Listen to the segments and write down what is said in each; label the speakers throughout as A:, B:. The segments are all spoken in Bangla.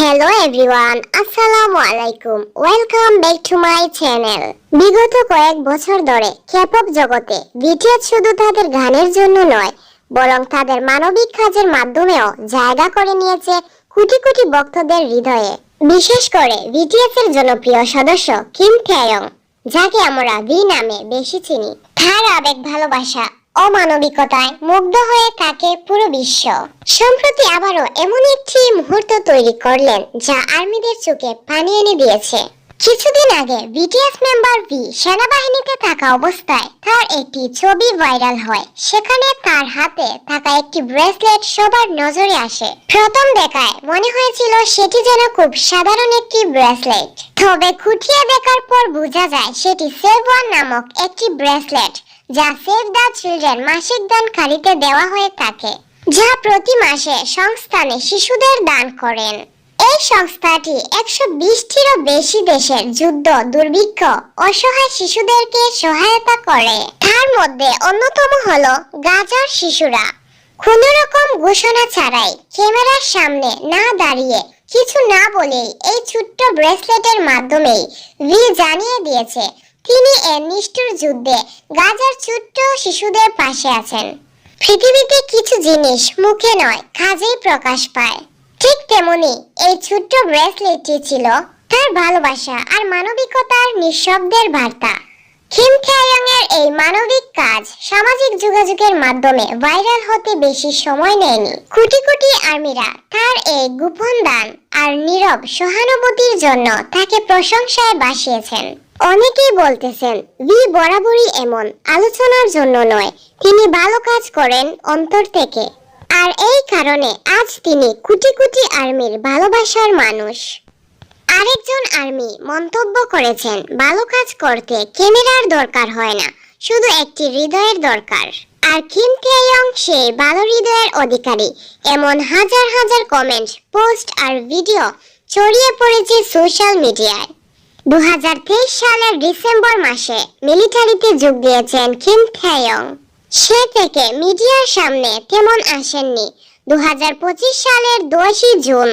A: হ্যালো এভরিওয়ান আসসালামু আলাইকুম welcome back to my channel বিগত কয়েক বছর ধরে ক্যাপক জগতে বিটিএস শুধু তাদের গানের জন্য নয়, বরং তাদের মানবিক কাজের মাধ্যমেও জায়গা করে নিয়েছে কোটি কোটি ভক্তদের হৃদয়ে। বিশেষ করে বিটিএস এর জনপ্রিয় সদস্য কিম থেয়ং যাকে আমরা ভি নামে বেশি চিনি। তার আবেগ ভালোবাসা অমানবিকতায় মুগ্ধ হয়ে থাকে পুরো বিশ্ব। সম্প্রতি আবারও এমন একটি মুহূর্ত তৈরি করলেন যা আর্মিদের চোখে পানি এনে দিয়েছে। কিছুদিন আগে বিটিএস মেম্বার ভি সেনাবাহিনীতে থাকা অবস্থায় তার একটি ছবি ভাইরাল হয়। সেখানে তার হাতে থাকা একটি ব্রেসলেট সবার নজরে আসে। প্রথম দেখায় মনে হয়েছিল সেটি যেন খুব সাধারণ একটি ব্রেসলেট। তবে খুঁটিয়ে দেখার পর বোঝা যায় সেটি সেভ ওয়ান নামক একটি ব্রেসলেট, যা সেভ দ্য চিলড্রেন মাসিক দানকারীতে দেওয়া হয়ে থাকে, যা প্রতি মাসে সংস্থানে শিশুদের দান করেন। সংস্থাটি একশো বিশটিরও বেশি দেশের যুদ্ধ, দুর্ভিক্ষ, অসহায় শিশুদেরকে সহায়তা করে। তার মধ্যে অন্যতম হলো গাজার শিশুরা। কোনো রকম ঘোষণা ছাড়াই ক্যামেরার সামনে না দাঁড়িয়ে কিছু না বলেই এই ছোট্ট ব্রেসলেটের মাধ্যমেই ভি জানিয়ে দিয়েছে, তিনি এর নিষ্ঠুর যুদ্ধে গাজার ছোট্ট শিশুদের পাশে আছেন। পৃথিবীতে কিছু জিনিস মুখে নয়, কাজেই প্রকাশ পায়। ঠিক তেমনি এই ছোট্ট ব্রেসলেটটি ছিল তার ভালোবাসা আর মানবিকতার নিঃশব্দের বার্তা। কিম খেয়াং এর এই মানবিক কাজ সামাজিক যোগাযোগের মাধ্যমে ভাইরাল হতে বেশি সময় নেয়নি। কোটি কোটি আর্মিরা তার এই গোপন দান আর নীরব সহানুভূতির জন্য তাকে প্রশংসায় বাসিয়েছেন। অনেকেই বলতেছেন ভি বরাবরই এমন, আলোচনার জন্য নয়। তিনি ভালো কাজ করেন অন্তর থেকে। আর এই কারণে আজ তিনি কোটি কোটি আর্মির ভালোবাসার মানুষ। আরেকজন আর্মি মন্তব্য করেছেন, ভালো কাজ করতে ক্যামেরার দরকার হয় না, শুধু একটি হৃদয়ের দরকার। আর কিম থেয়ং সেই ভালো হৃদয়ের অধিকারী, এমন হাজার হাজার কমেন্ট পোস্ট আর ভিডিও ছড়িয়ে পড়েছে সোশ্যাল মিডিয়ায় দু হাজার তেইশ সালের ডিসেম্বর মাসে মিলিটারিতে যোগ দিয়েছেন কিম থেয়ং সে থেকে মিডিয়ার সামনে তেমন আসেননি। দু হাজার পঁচিশ সালের দশই জুন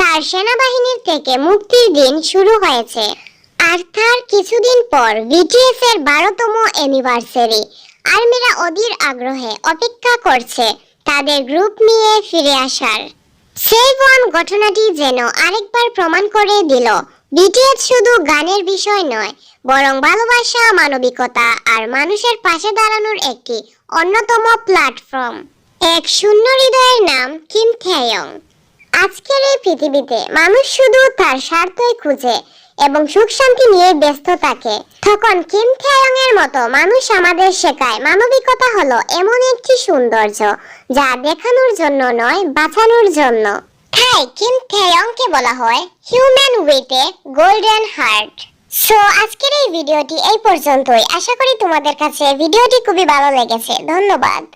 A: তার সেনাবাহিনীর থেকে মুক্তির দিন শুরু হয়েছে। আর তার কিছুদিন পর বিটিএস এর বারোতম অ্যানিভার্সারি। আর্মিরা অধীর আগ্রহে অপেক্ষা করছে তাদের গ্রুপ নিয়ে ফিরে আসার। সেভ ওয়ান ঘটনাটি যেন আরেকবার প্রমাণ করে দিল, বিটিএস শুধু গানের বিষয় নয় বরং ভালোবাসা, মানবিকতা আর মানুষের পাশে দাঁড়ানোর একটি অন্যতম প্ল্যাটফর্ম এক শূন্য হৃদয়ের নাম কিম থেয়ং। আজকের এই পৃথিবীতে মানুষ শুধু তার স্বার্থই খুঁজে এবং সুখ শান্তি নিয়ে ব্যস্ত থাকে। তখন কিম থেয়ং এর মতো মানুষ আমাদের শেখায় মানবিকতা হলো এমন একটি সৌন্দর্য যা দেখানোর জন্য নয়, বাঁচানোর জন্য। তাই কিম থেয়ংকে বলা হয় human with a golden heart so আজকের এই ভিডিওটি এই পর্যন্তই। আশা করি তোমাদের কাছে ভিডিওটি খুবই ভালো লেগেছে। ধন্যবাদ।